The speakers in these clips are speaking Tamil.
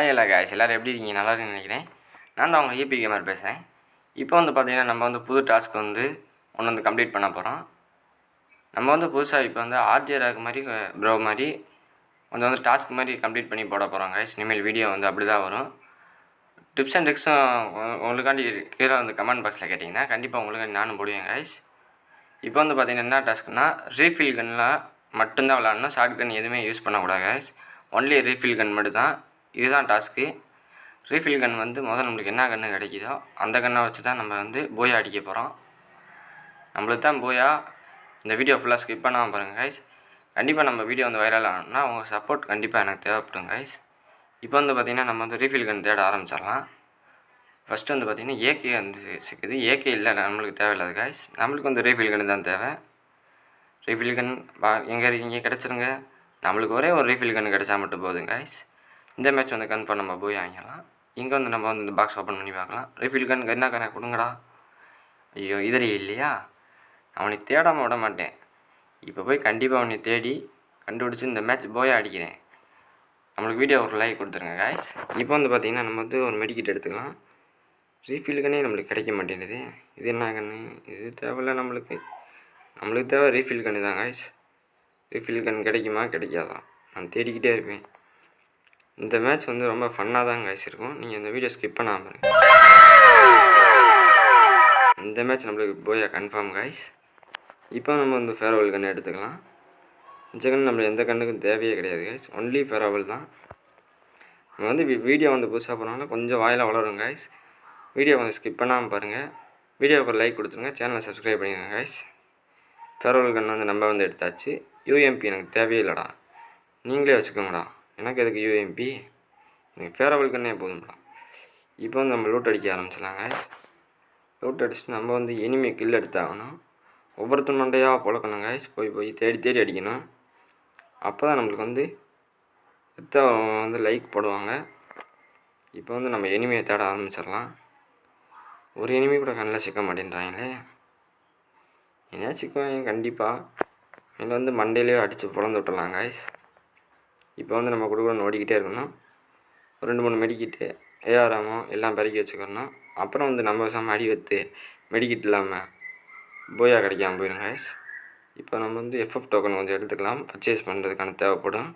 ஹாய் எல்லா காய்ஸ் எல்லோரும் எப்படி இருக்கீங்க? நல்லா இருக்குன்னு நினைக்கிறேன். நான் தான் உங்கள் ஏபி கேமர் பேசுகிறேன் இப்போ வந்து பார்த்தீங்கன்னா நம்ம வந்து புது டாஸ்க் வந்து ஒன்று வந்து கம்ப்ளீட் பண்ண போகிறோம் நம்ம வந்து புதுசாக இப்போ வந்து ஆர்ஜே ராக் மாதிரி ப்ரோ மாதிரி கொஞ்சம் வந்து டாஸ்க் மாதிரி கம்ப்ளீட் பண்ணி போட போகிறோம் காய்ஸ் இனிமேல் வீடியோ வந்து அப்படி தான் வரும் டிப்ஸ் அண்ட் ட்ரிக்ஸும் உங்களுக்காண்டி கீழே வந்து கமெண்ட் பாக்ஸில் கேட்டிங்கன்னா கண்டிப்பாக உங்களுக்கு நானும் போடுவேன் காய்ஸ் இப்போ வந்து பார்த்தீங்கன்னா என்ன டாஸ்க்னால் ரீஃபில் கன்னில் மட்டும்தான் விளாடணும் ஷார்ட் கன் எதுவுமே யூஸ் பண்ணக்கூடாது காய்ஸ் ஒன்லி ரீஃபில் கன் மட்டும் தான் இதுதான் டாஸ்க்கு ரீஃபில் கன் வந்து முதல் நம்மளுக்கு என்ன கன்று கிடைக்குதோ அந்த கன்னை வச்சு தான் நம்ம வந்து போயா அடிக்க போகிறோம் நம்மளுக்கு தான் போயா இந்த வீடியோ ஃபுல்லாக ஸ்கிப் பண்ணாமல் பாருங்கள் கைஸ் கண்டிப்பாக நம்ம வீடியோ வந்து வைரல் ஆகணும்னா உங்கள் சப்போர்ட் கண்டிப்பாக எனக்கு தேவைப்படும் கைஸ் இப்போ வந்து பார்த்திங்கன்னா நம்ம வந்து ரீஃபில் கன் தேட ஆரம்பிச்சிடலாம். ஃபஸ்ட்டு வந்து பார்த்திங்கன்னா ஏகே வந்து சிக்குது. ஏகே இல்லை நம்மளுக்கு தேவையில்லாது காய்ஸ் நம்மளுக்கு வந்து ரீஃபில் கன் தான் தேவை. ரீஃபில் கன் எங்கே இருக்கீங்க கிடச்சிருங்க. நம்மளுக்கு ஒரே ஒரு ரீஃபில் கன் கிடச்சா மட்டும் போதும் கைஸ் இந்த மேட்ச் வந்து கன்ஃபார்ம் நம்ம போய் வாங்கிக்கலாம் இங்கே வந்து நம்ம வந்து இந்த பாக்ஸ் ஓப்பன் பண்ணி பார்க்கலாம். ரீஃபில் கன் என்ன கண்ணா கொடுங்கடா. ஐயோ இதரி இல்லையா? அவனை தேடாமல் விட மாட்டேன். இப்போ போய் கண்டிப்பாக அவனை தேடி கண்டுபிடிச்சி இந்த மேட்ச் போய் அடிக்கிறேன். நம்மளுக்கு வீடியோ ஒரு லைக் கொடுத்துருங்க காய்ஸ் இப்போ வந்து பார்த்திங்கன்னா நம்ம வந்து ஒரு மெடிக்கிட் எடுத்துக்கலாம். ரீஃபில் கன்னே நம்மளுக்கு கிடைக்க மாட்டேங்குது. இது என்ன கன்று இது தேவையில்ல நம்மளுக்கு. நம்மளுக்கு தேவை ரீஃபில் கன்று தான் காய்ஸ் ரீஃபில் கன் கிடைக்குமா? கிடைக்காதான் நான் தேடிக்கிட்டே இருப்பேன். இந்த மேட்ச் வந்து ரொம்ப ஃபன்னாக தான் காய்ஸ் இருக்கும். நீங்கள் இந்த வீடியோ ஸ்கிப் பண்ணாமல் இருங்க. இந்த மேட்ச் நம்மளுக்கு போயா கன்ஃபார்ம் காய்ஸ் இப்போ நம்ம வந்து ஃபேர்வெல் கன்று எடுத்துக்கலாம். மிச்ச நம்மளுக்கு எந்த கண்ணுக்கும் தேவையே கிடையாது காய்ஸ் ஒன்லி ஃபேர்வெல் தான். நம்ம வந்து வீடியோ வந்து புதுசாக போனால கொஞ்சம் வாயில் வளரும் காய்ஸ் வீடியோ கொஞ்சம் ஸ்கிப் பண்ணாமல் பாருங்கள் வீடியோவுக்கு லைக் கொடுத்துருங்க. சேனலை சப்ஸ்கிரைப் பண்ணிடுங்க கைஸ் ஃபேர்வெல் கன்று வந்து நம்ம வந்து எடுத்தாச்சு. யூஎம்பி எனக்கு தேவையில்லடா. நீங்களே வச்சுக்கோங்கடா. எனக்கு எதுக்கு யூஎம்பி எனக்கு ஃபேர்வெல் போதும்டா இப்போ வந்து நம்ம லூட் அடிக்க ஆரம்பிச்சிடலாங்க. லூட் அடிச்சுட்டு நம்ம வந்து இனிமே கில் எடுத்தாகணும். ஒவ்வொருத்தர் மண்டையாக பழக்கணும் கைஸ் போய் போய் தேடி தேடி அடிக்கணும். அப்போ தான் நம்மளுக்கு வந்து எத்த வந்து லைக் போடுவாங்க. இப்போ வந்து நம்ம எனிமையை தேட ஆரம்பிச்சிடலாம். ஒரு எனிமி கூட கண்ணில் சிக்க மாட்டேன்றாங்களே. என்ன சிக்குவாங்க? கண்டிப்பாக இதில் வந்து மண்டையிலேயே அடித்து பிறந்து விட்டுலாம் காய்ஸ் இப்போ வந்து நம்ம கொடுக்கணும் ஓடிக்கிட்டே இருக்கணும். ரெண்டு மூணு மெடிக்கிட்டு ஏஆராமோ எல்லாம் பெருக்கி வச்சுக்கணும். அப்புறம் வந்து நம்ம பேசாமல் அடி வைத்து மெடிக்கிட் இல்லாமல் போயா கிடைக்காம போயிடும் கைஸ் இப்போ நம்ம வந்து எஃப்எஃப் டோக்கன் கொஞ்சம் எடுத்துக்கலாம். பர்ச்சேஸ் பண்ணுறதுக்கான தேவைப்படும்.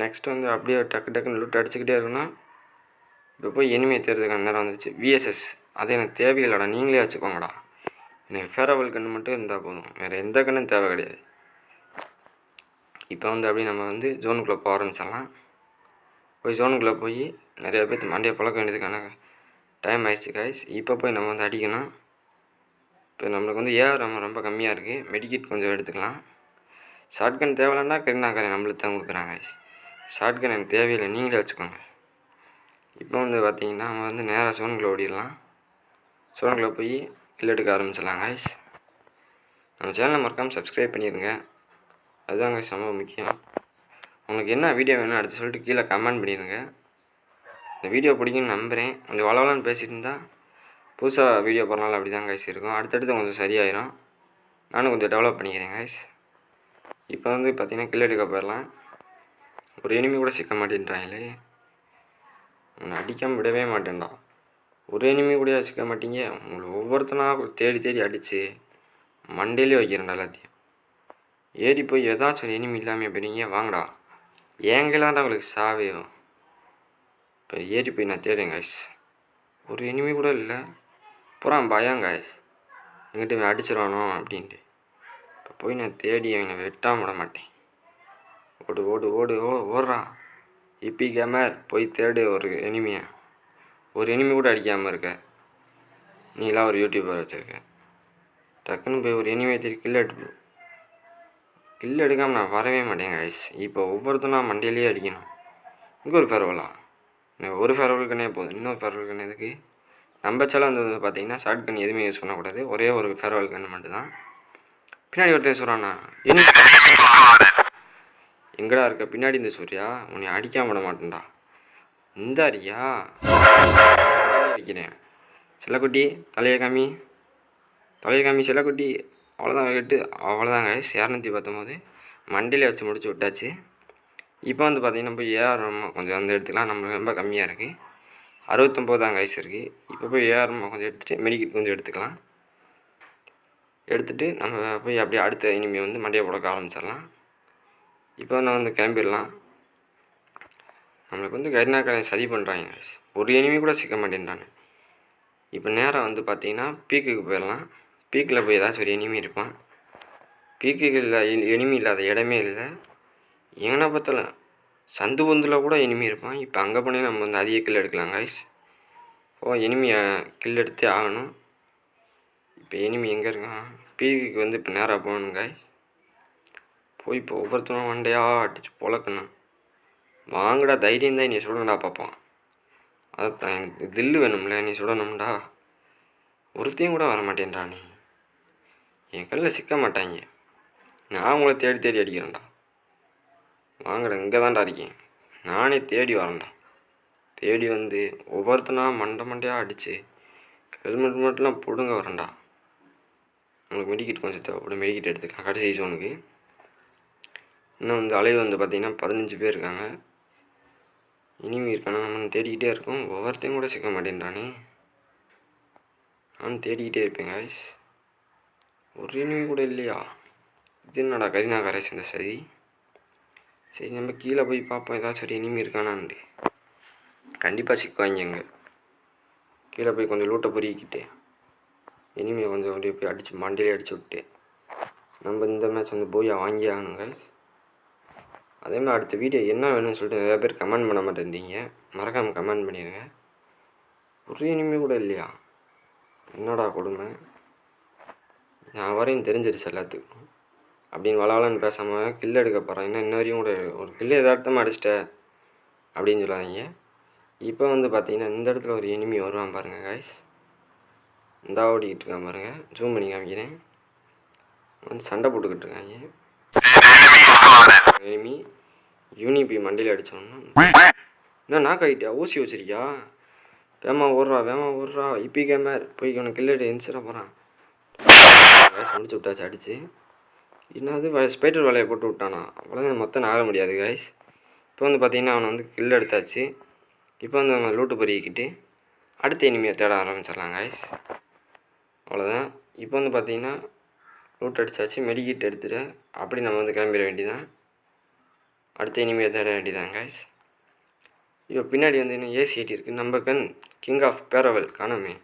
நெக்ஸ்ட் வந்து அப்படியே டக்கு டக்குன்னு லூட் அடிச்சுக்கிட்டே இருக்கணும். இப்போ போய் எனிமையை தேர்றதுக்கான நேரம் வந்துச்சு விஎஸ்எஸ் அது எனக்கு தேவையில்லடா. நீங்களே வச்சுக்கோங்கடா. எனக்கு ஃபேரவல் கன்று மட்டும் இருந்தால் போதும். வேறு எந்த கண்ணும் தேவை கிடையாது. இப்போ வந்து அப்படியே நம்ம வந்து ஜோனுக்குள்ளே போக ஆரம்பிச்சிடலாம். போய் ஜோனுக்குள்ளே போய் நிறைய பேர்த்து மண்டையை பழக்க வேண்டியதுக்கான டைம் ஆயிடுச்சு காய்ஸ் இப்போ போய் நம்ம வந்து அடிக்கணும். இப்போ நம்மளுக்கு வந்து ஏஆர் ரொம்ப ரொம்ப கம்மியாக இருக்குது மெடிக்கிட் கொஞ்சம் எடுத்துக்கலாம். ஷார்ட்கன் தேவையில்லன்னா கருணாக்கரை நம்மளுக்கு தான் கொடுக்குறாங்க காய்ஸ் ஷார்ட்கன் எனக்கு தேவையில்லை. நீங்களே வச்சுக்கோங்க. இப்போ வந்து பார்த்தீங்கன்னா நம்ம வந்து நேராக சோனுக்குள்ளே ஓடிடலாம். சோனுக்குள்ளே போய் கில் எடுக்க ஆரம்பிச்சிடலாம் காய்ஸ் நம்ம சேனலை மறக்காமல் சப்ஸ்கிரைப் பண்ணிடுங்க. அதுதாங்க காய்ஸ் ரொம்ப முக்கியம். உங்களுக்கு என்ன வீடியோ வேணும் அடுத்து சொல்லிட்டு கீழே கமெண்ட் பண்ணிடுங்க. இந்த வீடியோ பிடிக்கும்னு நம்புகிறேன் கொஞ்சம் வளவலன்னு பேசிட்டு இருந்தால் புதுசாக வீடியோ போடுறனால அப்படி தான் காய்ஸ் இருக்கும். அடுத்தடுத்து கொஞ்சம் சரியாயிரும். நானும் கொஞ்சம் டெவலப் பண்ணிக்கிறேன் காய்ஸ் இப்போ வந்து பார்த்தீங்கன்னா கில் எடுக்க போயிடலாம். ஒரு எனிமி கூட சிக்க மாட்டேன்றாங்களே. உன்னை அடிக்காமல் விடவே மாட்டேன்டா. ஒரு எனிமி கூட சிக்க மாட்டீங்க? உங்களை ஒவ்வொருத்தனாக தேடி தேடி அடித்து மண்டேலே வைக்கிறேன்டா எல்லாத்தையும். ஏறி போய் ஏதாச்சும் ஒரு எனிமி இல்லாமல் போறீங்க வாங்கடா. ஏங்கில் தான்டா உங்களுக்கு சாவேயும் இப்போ ஏறி போய் நான் தேடுறேன் காய்ஸ் ஒரு எனிமி கூட இல்லை. புறான் பயம் காய்ஸ் எங்கிட்ட இவன் அடிச்சிருவானோ அப்படின்ட்டு. இப்போ போய் நான் தேடி அவனை வெட்டாம விட மாட்டேன். ஓடு ஓடு ஓடு ஓ ஓடுறான் இப்பி கேமர் போய் தேடு ஒரு எனிமியை ஒரு எனிமி கூட அடிக்காமல் இருக்க. நீலாம் ஒரு யூடியூபர் வச்சுருக்க. டக்குன்னு போய் ஒரு எனிமியை தேடி கில் கில் எடுக்காமல் நான் வரவே மாட்டேன் கைஸ் இப்போ ஒவ்வொருத்தனா மண்டையிலேயே அடிக்கணும். இங்கே ஒரு ஃபேர்வலா எனக்கு ஒரு ஃபேர்வல் போதும். இன்னொரு ஃபேர்வல் எதுக்கு? நம்ம சேலம் வந்து பார்த்தீங்கன்னா ஷார்ட் கன் எதுவுமே யூஸ் பண்ணக்கூடாது. ஒரே ஒரு ஃபேர்வல் கன்று மட்டும்தான். பின்னாடி ஒருத்தன் சொல்கிறானா என்ன எங்கடா இருக்க? பின்னாடி இந்த சூர்யா உன்னை அடிக்காம விட மாட்டேன்டா. இந்த அரியா வைக்கிறேன். செல்லக்குட்டி தலையை காமி தலையை காமி செல்லக்குட்டி. அவ்வளோதான் எட்டு அவ்வளோதாங்க இரநூத்தி பத்தொம்போது. மண்டியில் வச்சு முடிச்சு விட்டாச்சு. இப்போ வந்து பார்த்தீங்கன்னா போய் ஏஆர் கொஞ்சம் வந்து எடுத்துக்கலாம். நம்ம ரொம்ப கம்மியாக இருக்குது அறுபத்தொம்போதாங்க ஐஸ் இருக்குது இப்போ போய் ஏஆர் கொஞ்சம் எடுத்துகிட்டு மெடிக்கல் கொஞ்சம் எடுத்துக்கலாம். எடுத்துகிட்டு நம்ம போய் அப்படியே அடுத்த இனிமே வந்து மண்டையை புழக்க ஆரம்பிச்சிடலாம். இப்போ நான் வந்து கிளம்பிடலாம். நம்மளுக்கு வந்து கரிநாக்காரன் சதி பண்ணுறாங்க ஒரு இனிமே கூட சிக்க மாட்டேன்றானு இப்போ நேராக வந்து பார்த்தீங்கன்னா பீக்குக்கு போயிடலாம். பீக்கில் போய் ஏதாச்சும் ஒரு எனிமி இருப்பான் பீக்குக்கு இல்லை எனிமி இல்லாத இடமே இல்லை. எங்கன்னா பார்த்தாலும் சந்து பொந்தில் கூட எனிமி இருப்பான். இப்போ அங்கே போனே நம்ம வந்து அதிக கில் எடுக்கலாம் கைஸ் ஓ எனிமியை கில் எடுத்தே ஆகணும். இப்போ எனிமி எங்கே இருக்கான்? பீக்குக்கு வந்து இப்போ நேராக போகணும் கைஸ் போய் இப்போ ஒவ்வொருத்தரும் வண்டையா அடிச்சு பொழக்கணும். வாங்கடா தைரியம் தான் நீ சுடணும்டா பார்ப்பான் அதுதான் எனக்கு தில்லு வேணும்ல நீ சுடணும்டா ஒருத்தையும் கூட வர மாட்டேன்டா நீ. என் கல்லில் சிக்க மாட்டாங்க. நான் உங்களை தேடி தேடி அடிக்கிறேன்டா. வாங்கடா இங்கே தான்டா இருக்கேன். நானே தேடி வரேன்டா. தேடி வந்து ஒவ்வொருத்தனா மண்டை மண்டையாக அடித்து ஹெல்மெட் மட்டும்லாம் பிடுங்க வரேன்டா. உங்களுக்கு மெடிக்கிட் கொஞ்சம் தேவைப்படும் மெடிக்கிட் எடுத்துக்கலாம். கடைசி ஜோனுக்கு இன்னும் வந்து அலைவு வந்து பார்த்திங்கன்னா பதினஞ்சு பேர் இருக்காங்க. இனிமே இருக்கானா? நம்ம தேடிக்கிட்டே இருக்கோம். ஒவ்வொருத்தையும் கூட சிக்க மாட்டேன்றானே நான் தேடிக்கிட்டே இருப்பேன் காய்ஸ் ஒரு இனிமே கூட இல்லையா? இது என்னடா கரீனா கரேஷ் இந்த சரி சரி நம்ம கீழே போய் பார்ப்போம். ஏதாச்சும் ஒரு இனிமே இருக்கானான்ட்டு. கண்டிப்பாக சிக்குவாங்க இங்கே கீழே போய் கொஞ்சம் லூட்டை பொறிக்கிட்டு இனிமே கொஞ்சம் அப்படியே போய் அடித்து மண்டையிலே அடிச்சு விட்டு நம்ம இந்த மேட்ச் வந்து போய் வாங்கி ஆகணும் அதே மாதிரி அடுத்த வீடியோ என்ன வேணும்னு சொல்லிட்டு நிறைய பேர் கமெண்ட் பண்ண மாட்டேன்றீங்க. மறக்காமல் கமெண்ட் பண்ணிடுங்க. ஒரு இனிமே கூட இல்லையா? என்னடா கொடுமை? நான் வரையும் தெரிஞ்சிருச்சு எல்லாத்துக்கும். அப்படின்னு வளவலன்னு பேசாமல் கில் எடுக்க போகிறேன் இன்னும் இன்ன வரையும் கூட ஒரு கில்லு எதார்த்தமாக அடிச்சிட்ட அப்படின்னு சொல்லாதீங்க இப்போ வந்து பார்த்தீங்கன்னா இந்த இடத்துல ஒரு எனிமி வருவான் பாருங்கள் காய்ஸ் இந்த ஓடிக்கிட்டு இருக்கான் பாருங்கள் ஜூம் பண்ணி காமிக்கிறேன். வந்து சண்டை போட்டுக்கிட்டு இருக்காங்க. எனிமி யூனிபி மண்டியில் அடித்தோன்னா என்ன நாக் ஆகிட்டியா ஊசி வச்சிருக்கியா? வேமா ஓடுறா வேமா ஓடுறா. இப்பி கேமர் போய் உனக்கு கில்லடி எந்திரிச்சிட போகிறான் வயசு முடிச்சு விட்டாச்சு அடிச்சு. என்னது ஸ்பைட்டர் வலையை போட்டு விட்டானா. அவ்வளோதான் மொத்தம் ஆக முடியாது கைஸ் இப்போ வந்து பார்த்திங்கன்னா அவனை வந்து கில் எடுத்தாச்சு. இப்போ வந்து அவன் லூட்டு பொறிக்கிட்டு அடுத்த இனிமையை தேட ஆரம்பிச்சிடலாம் கைஸ் அவ்வளோதான் இப்போ வந்து பார்த்திங்கன்னா லூட் அடித்தாச்சு மெடிக்கிட் எடுத்துட்டு அப்படி நம்ம வந்து கிளம்பிட வேண்டியதான் அடுத்த இனிமையை தேட வேண்டியதான் கைஸ் இப்போ பின்னாடி வந்து இன்னும் ஏசி ஐடி இருக்குது நம்ம கன் கிங் ஆஃப் பேரவல் காணமே.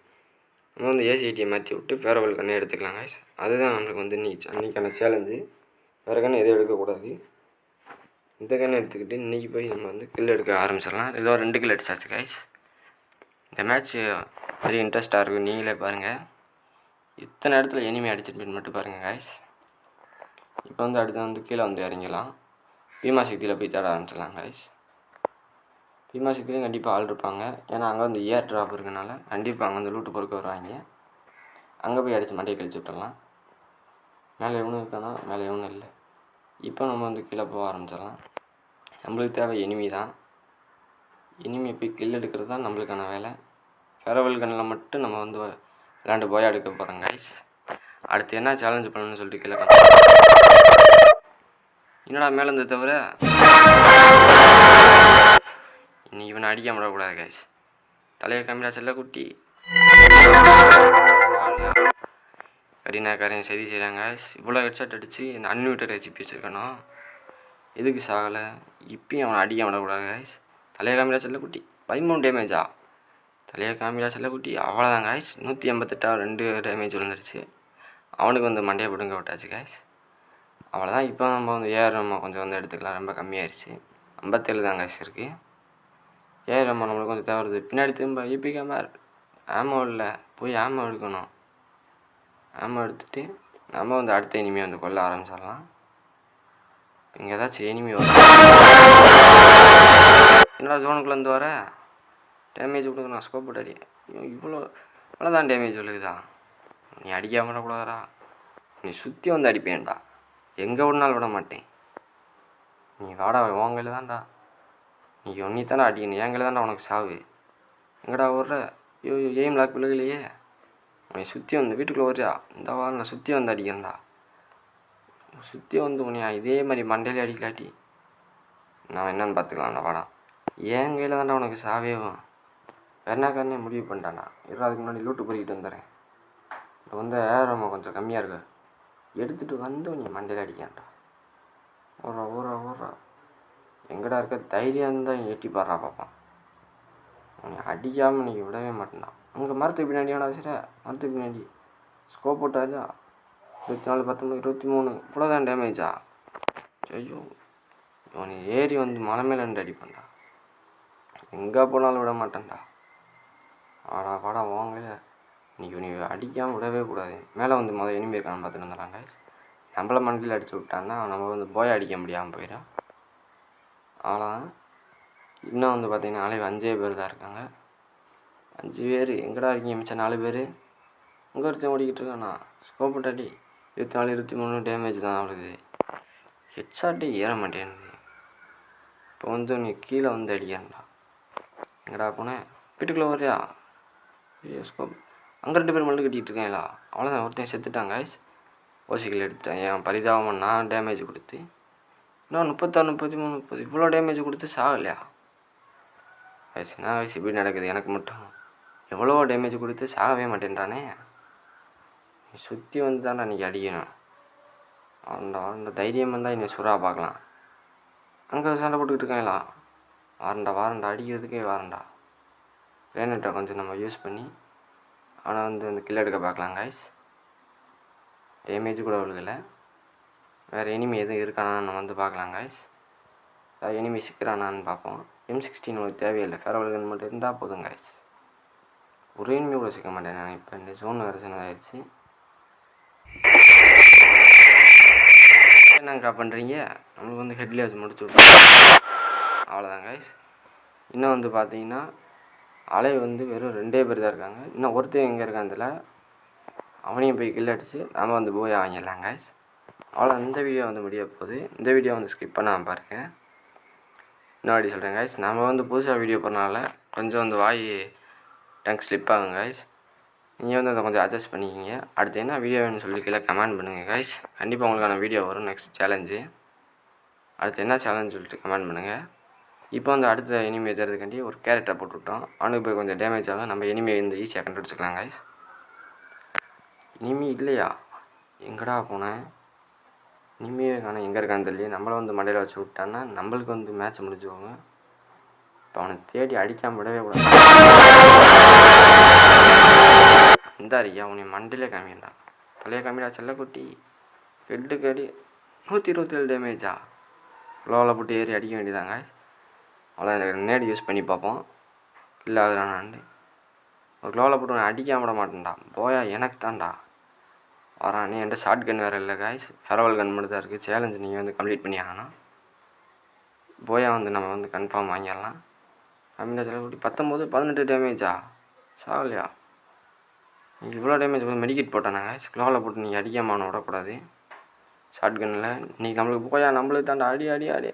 நம்ம வந்து ஏசிஐடியை மாற்றி விட்டு ஃபேரவல் கண்ணை எடுத்துக்கலாம் கைஸ் அதுதான் நம்மளுக்கு வந்து நீ அன்றைக்கான சேலஞ்சு வேறு கண்ணை எதுவும் எடுக்கக்கூடாது. இந்த கண்ணை எடுத்துக்கிட்டு இன்றைக்கி போய் நம்ம வந்து கில் எடுக்க ஆரம்பிச்சிடலாம். ஏதோ ரெண்டு கில் அடிச்சாச்சு கைஸ் இந்த மேட்ச் பெரிய இன்ட்ரெஸ்ட்டாக இருக்கும் நீங்களே பாருங்கள் இத்தனை இடத்துல எனிமே அடிச்சிட்டு மட்டும் பாருங்கள் காய்ஸ் இப்போ வந்து அடுத்து வந்து கீழே வந்து இறங்கிடலாம். பீமா சக்தியில் போய் தேட ஆரம்பிச்சிடலாம் காய்ஸ் பீமா கண்டிப்பாக ஆள் இருப்பாங்க. ஏன்னா அங்கே வந்து ஏர் ட்ராப் இருக்கனால கண்டிப்பாக அங்கே வந்து லூட்டு பொறுக்க வருவாங்க. அங்கே போய் அடித்து மண்டையை கழிச்சு விட்டுடலாம் மேலே எவனும் இருக்கானா மேலே எவனும் இல்லை. இப்போ நம்ம வந்து கீழே போக ஆரம்பிச்சிடலாம். நம்மளுக்கு தேவை எனிமி தான். இனிமே போய் கில் எடுக்கிறது தான் நம்மளுக்கான வேலை. ஃபெரவல் கண்ணில் மட்டும் நம்ம வந்து விளாண்டு போய் எடுக்க போகிறோம் கைஸ் அடுத்து என்ன சேலஞ்சு பண்ணணும்னு சொல்லிட்டு கீழே என்னடா மேலே இருந்தது தவிர? இன்னைக்கு இவனை அடிக்க விடக்கூடாது கைஸ் தலையை காமிடா செல்லக்குட்டி கரீனாக்காரன் செய்தி செய்கிறாங்க இவ்வளோ ஹெட்ஷாட் அடித்து இந்த அன்லிமிட்டட் ஹெச்பி வச்சுருக்கணும். எதுக்கு சாகலை? இப்பயும் அவனை அடிக்க விடக்கூடாது கைஸ் தலையை காமிடா செல்லக்குட்டி பதிமூணு டேமேஜா தலையை காமிடா செல்லக்குட்டி அவ்வளோதான் காய்ஸ் நூற்றி எண்பத்தெட்டா ரெண்டு டேமேஜ் விழுந்துருச்சு. அவனுக்கு வந்து மண்டையை பிடுங்க விட்டாச்சு காய்ஸ் அவ்வளோதான் இப்போ நம்ம வந்து ஏஆர் நம்ம கொஞ்சம் வந்து எடுத்துக்கலாம். ரொம்ப கம்மியாயிருச்சு. ஐம்பத்தேழு தான் காய்ஸ் இருக்குது ஏஆர் ரொம்ப நம்மளுக்கு கொஞ்சம் தேவை பின்னாடி திரும்ப ஈபி கேமர் ஆமோ இல்லை. போய் ஆமோ எடுக்கணும். ஆமோ எடுத்துகிட்டு நம்ம வந்து அடுத்த இனிமே வந்து கொல்ல ஆரம்பிச்சிடலாம். இங்கே ஏதாச்சும் எனிமி வரும். என்னடா ஜோனுக்குள்ளேருந்து வர? டேமேஜ் கொடுக்கணும் ஸ்கோப் போட்டு அடி. ஐயோ, இவ்வளோ இவ்வளோதான் டேமேஜ் விழுகுதா நீ அடிக்காம விடக்கூடாதா நீ சுற்றி வந்து அடிப்பேன்டா. எங்கே விடனாலும் விட மாட்டேன். நீ வாடா உன் தான்டா நீ ஒன்னி தானே அடிக்கணும் என் தானே உனக்கு சாவு. எங்கடா ஓடுற? ஐயோ எய்ம் லாக் விழுகலையே. உன்னை சுற்றி வந்து வீட்டுக்குள்ளே ஓடுறியா? இந்த வாரம் நான் சுற்றி வந்து அடிக்கிறேன்டா. சுற்றி வந்து உனியா இதே மாதிரி மண்டையிலே அடிக்கலாட்டி. நான் என்னன்னு பார்த்துக்கலாம்டா வாடா. என் கையில் தான்டா உனக்கு சாவேவும் வெண்ணாக்காரனே முடிவு பண்ணிட்டானா இருபது அதுக்கு முன்னாடி லூட்டு பொறிக்கிட்டு வந்துடுறேன். இப்போ வந்து ஏறமா கொஞ்சம் கம்மியாக இருக்கு. எடுத்துகிட்டு வந்து நீ மண்டையில் அடிக்கான்டா ஓரா ஓரா ஓரா எங்கடா இருக்க? தைரியம் இருந்தால் எட்டி பாடுறா பார்ப்பான் உன்னை அடிக்காமல் நீ விடவே மாட்டேன்டான் அங்கே மரத்துக்கு பின்னாடி வேணா சரி மரத்துக்கு பின்னாடி. ஸ்கோப் போட்டாச்சா? இருபத்தி நாலு பத்தொம்பது இருபத்தி மூணு இவ்வளோதான் டேமேஜா ஐயோ. இவனை ஏறி வந்து மலை மேலே நின்று அடிப்பான்டா. எங்கே போனாலும் விட மாட்டேன்டா. ஆடா பாடா வாங்கல இன்னைக்கு நீ அடிக்காமல் விடவே கூடாது. மேலே வந்து மொதல் எனிமே இருக்கான்னு பார்த்துட்டு வந்துடலாம் guys. நம்மள மண்டியில் அடிச்சு விட்டான்னா நம்ம வந்து போய் அடிக்க முடியாமல் போயிடும். அவ்வளோதான் இன்னும் வந்து பார்த்தீங்கன்னா நாளை அஞ்சே பேர் தான் இருக்காங்க. அஞ்சு பேர். எங்கடா இருக்கீங்க மிச்சம் நாலு பேர்? இங்கே ஒருத்தன் ஓடிக்கிட்டு இருக்கானா. ஸ்கோப் அடி இருபத்தி நாலு இருபத்தி மூணு டேமேஜ் தான் அவளுக்கு. ஹெட்ஷாட்டே ஏற மாட்டேங்குது இப்போ வந்து நீ கீழே வந்து அடிக்கிறேன்டா. எங்கடா போனேன் வீட்டுக்குள்ளே வரியா ஐயோ ஸ்கோப் அங்கே ரெண்டு பேர் மல்லு கட்டிகிட்டு இருக்கேன்லா அவ்வளோதான் ஒருத்தன் செத்துட்டாங்க ஓசிக்கல் எடுத்துட்டேன். என் பரிதாபமாக நான் டேமேஜ் கொடுத்து. இன்னும் முப்பத்தாறு முப்பத்தி மூணு முப்பது. இவ்வளோ டேமேஜ் கொடுத்து சாகலையா? வயசு என்ன வயசு இப்படி நடக்குது? எனக்கு மட்டும். எவ்வளோ டேமேஜ் கொடுத்து சாகவே மாட்டேன்றானே. நீ சுற்றி வந்து தான் இன்றைக்கி அடிக்கணும். அந்த அந்த தைரியம் வந்தால் என்னை சுறா பார்க்கலாம். அங்கே சண்டை போட்டுக்கிட்டு இருக்காங்களா? வாரண்டா வாரண்டா அடிக்கிறதுக்கே வாரண்டா. கிரேனட்டை கொஞ்சம் நம்ம யூஸ் பண்ணி அவனை வந்து வந்து கில் எடுக்க பார்க்கலாம் காய்ஸ் டேமேஜ் கூட விழுகல. வேறு எனிமி எதுவும் இருக்கானான்னு நம்ம வந்து பார்க்கலாம் காய்ஸ் எனிமி சிக்கிறானான்னு பார்ப்போம். எம் சிக்ஸ்டீன் உங்களுக்கு தேவையில்லை. ஃபேரவல்கன் மட்டும் இருந்தால் போதும் காய்ஸ் ஒரு எனிமி கூட சிக்க மாட்டேன் நான். இப்போ இந்த ஜோன் வேறு சின்னதாகிடுச்சு என்னங்கக்கா பண்ணுறீங்க நம்மளுக்கு வந்து ஹெட்லேயே வச்சு முடிச்சு விட்டோம் அவ்வளோதான் கைஸ் இன்னும் வந்து பார்த்தீங்கன்னா அலை வந்து வெறும் ரெண்டே பேர் தான் இருக்காங்க. இன்னும் ஒருத்தர் எங்கே இருக்கான் இதில் அவனையும் போய் கில் அடித்து நாம் வந்து போய் வாங்கிடலாம் காய்ஸ் அவ்வளோ இந்த வீடியோ வந்து முடிய போகுது. இந்த வீடியோ வந்து ஸ்கிப் பண்ணாமல் பாருங்க. இன்னொரு சொல்கிறேன் கைஸ் நம்ம வந்து புதுசாக வீடியோ பண்ணனால கொஞ்சம் வந்து வாய் டங் ஸ்லிப் ஆகும் கைஸ் நீங்கள் வந்து அதை கொஞ்சம் அட்ஜஸ்ட் பண்ணிக்கிங்க. அடுத்து என்ன வீடியோ வேணும்னு சொல்லி கீழே கமெண்ட் பண்ணுங்கள் கைஸ் கண்டிப்பாக உங்களுக்கான வீடியோ வரும். நெக்ஸ்ட் சேலஞ்சு அடுத்து என்ன சேலஞ்ச் சொல்லிட்டு கமெண்ட் பண்ணுங்கள் இப்போ வந்து அடுத்த எனிமி எதுறதுக்காண்டி ஒரு கேரக்டரை போட்டுவிட்டோம். அவனுக்கு போய் கொஞ்சம் டேமேஜ் ஆகும். நம்ம எனிமே வந்து ஈஸியாக கண்டுபிடிச்சிக்கலாம் கைஸ் இனிமே இல்லையா? எங்கடா போனேன்? இனிமே காணும் எங்கே இருக்கான்னு தெரியல நம்மளை வந்து மண்டையில் வச்சு விட்டான்னா நம்மளுக்கு வந்து மேட்ச் முடிஞ்சுவாங்க இப்போ அவனை தேடி அடிக்காம விடவே கூடாது. இந்த அறியா உன்னை மண்டையிலே காமிடா தலையை காமிடா செல்லக்குட்டி. ஹெட்டுக்கு அடி. நூற்றி இருபத்தேழு டேமேஜா லோவில் போட்டு ஏறி அடிக்க வேண்டியதாங்க அவ்வளோ எனக்கு நேடு யூஸ் பண்ணி பார்ப்போம். இல்லை ஆகுறானாண்டு ஒரு க்ளோவில் போட்டு அடிக்காம விட மாட்டேன்டா. போயா எனக்கு தான்டா. வரான் நீ என்கிட்ட ஷார்ட் கன் வேறு இல்லை காய்ஸ் ஃபெரவல் கன் மட்டும் தான் இருக்குது சேலஞ்சு நீங்கள் வந்து கம்ப்ளீட் பண்ணி ஆகணும். போயா வந்து நம்ம வந்து கன்ஃபார்ம் வாங்கிடலாம். கம்மியாக செலவு பத்தொம்போது பதினெட்டு டேமேஜா சாகலையா? நீங்கள் இவ்வளோ டேமேஜ் வந்து மெடிக்கெட் போட்டேன் காய்ஸ் க்ளோவில் போட்டு நீங்கள் அடிக்காமல் விடக்கூடாது. ஷார்ட் கன்னில் இன்றைக்கி நம்மளுக்கு போயா நம்மளுக்கு தாண்டா அடி அடி அடி.